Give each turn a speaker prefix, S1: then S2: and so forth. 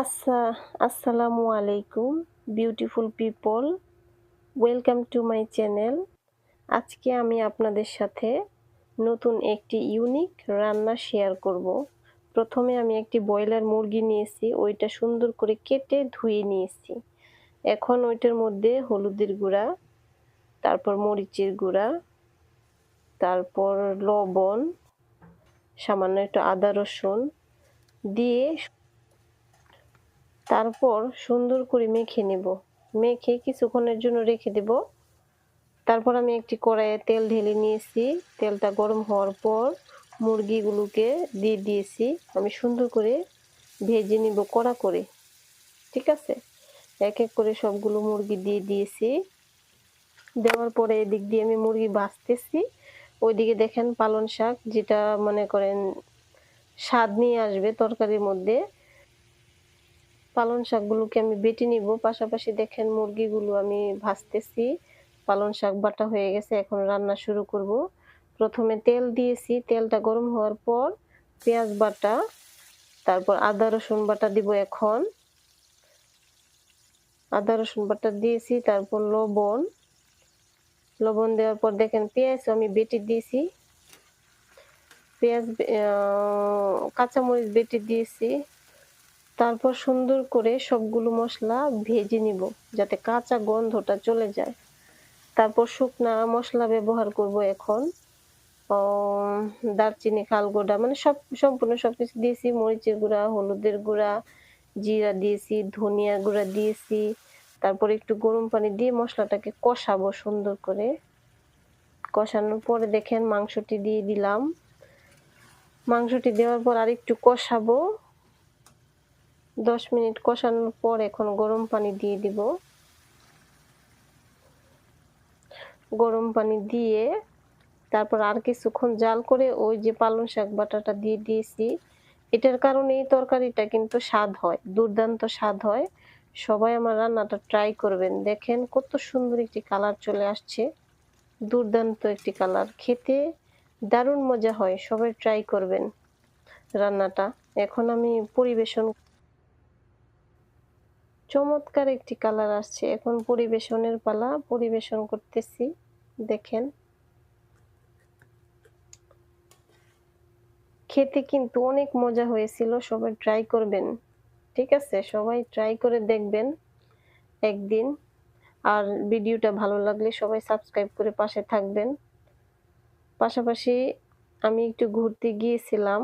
S1: আচ্ছা আসসালামু আলাইকুম beautiful people welcome to my channel আজকে আমি আপনাদের সাথে নতুন একটি ইউনিক রান্না শেয়ার করব। প্রথমে আমি একটি ব্রয়লার মুরগি নিয়েছি, ওইটা সুন্দর করে কেটে ধুয়ে নিয়েছি। এখন ওইটার মধ্যে হলুদের গুঁড়া, তারপর মরিচের গুঁড়া, তারপর লবণ, সামান্য একটু আদা রসুন দিয়ে তারপর সুন্দর করে মেখে নেব। মেখে কিছুক্ষণের জন্য রেখে দেব। তারপর আমি একটি কড়াইয়ে তেল ঢেলে নিয়েছি। তেলটা গরম হওয়ার পর মুরগিগুলোকে দিয়ে দিয়েছি। আমি সুন্দর করে ভেজে নিব কড়া করে। ঠিক আছে? এক এক করে সবগুলো মুরগি দিয়ে দিয়েছি। দেওয়ার পরে এদিক দিয়ে আমি মুরগি বাঁচতেছি। ওইদিকে দেখেন পালন শাক, যেটা মনে করেন স্বাদ নিয়ে আসবে তরকারির মধ্যে। পালন শাকগুলোকে আমি বেটে নিব। পাশাপাশি দেখেন মুরগিগুলো আমি ভাজতেছি। পালন শাক বাটা হয়ে গেছে, এখন রান্না শুরু করব। প্রথমে তেল দিয়েছি। তেলটা গরম হওয়ার পর পেঁয়াজ বাটা, তারপর আদা রসুন বাটা দিব এখন। আদা রসুন বাটা দিয়েছি, তারপর লবণ। লবণ দেওয়ার পর দেখেন পেঁয়াজ আমি বেটে দিয়েছি। পেঁয়াজ কাঁচামরিচ বেটে দিয়েছি। তারপর সুন্দর করে সবগুলো মশলা ভেজে নিব, যাতে কাঁচা গন্ধটা চলে যায়। তারপর শুকনা মশলা ব্যবহার করব এখন। দারচিনি খালগোড়া মানে সব, সম্পূর্ণ সব কিছু দিয়েছি। মরিচের গুঁড়া, হলুদের গুঁড়া, জিরা দিয়েছি, ধনিয়া গুঁড়া দিয়েছি। তারপর একটু গরম পানি দিয়ে মশলাটাকে কষাবো সুন্দর করে। কষানোর পরে দেখেন মাংসটি দিয়ে দিলাম। মাংসটি দেওয়ার পর আর একটু কষাবো। দশ মিনিট কষানোর পর এখন গরম পানি দিয়ে দিব। গরম পানি দিয়ে তারপর আর কিছুক্ষণ জাল করে ওই যে পালং শাক বাটাটা দিয়ে দিয়েছি। এটার কারণে এই তরকারিটা কিন্তু স্বাদ হয়, দুর্দান্ত স্বাদ হয়। সবাই আমার রান্নাটা ট্রাই করবেন। দেখেন কত সুন্দর একটি কালার চলে আসছে, দুর্দান্ত একটি কালার খেতে দারুণ মজা হয়, সবাই ট্রাই করবেন রান্নাটা। এখন আমি পরিবেশন চমৎকার একটি কালার আসছে। এখন পরিবেশনের পালা, পরিবেশন করতেছি। দেখেন। খেতে কিন্তু অনেক মজা হয়েছিল, সবাই ট্রাই করবেন। ঠিক আছে? সবাই ট্রাই করে দেখবেন একদিন। আর ভিডিওটা ভালো লাগলে সবাই সাবস্ক্রাইব করে পাশে থাকবেন। পাশাপাশি আমি একটু ঘুরতে গিয়েছিলাম।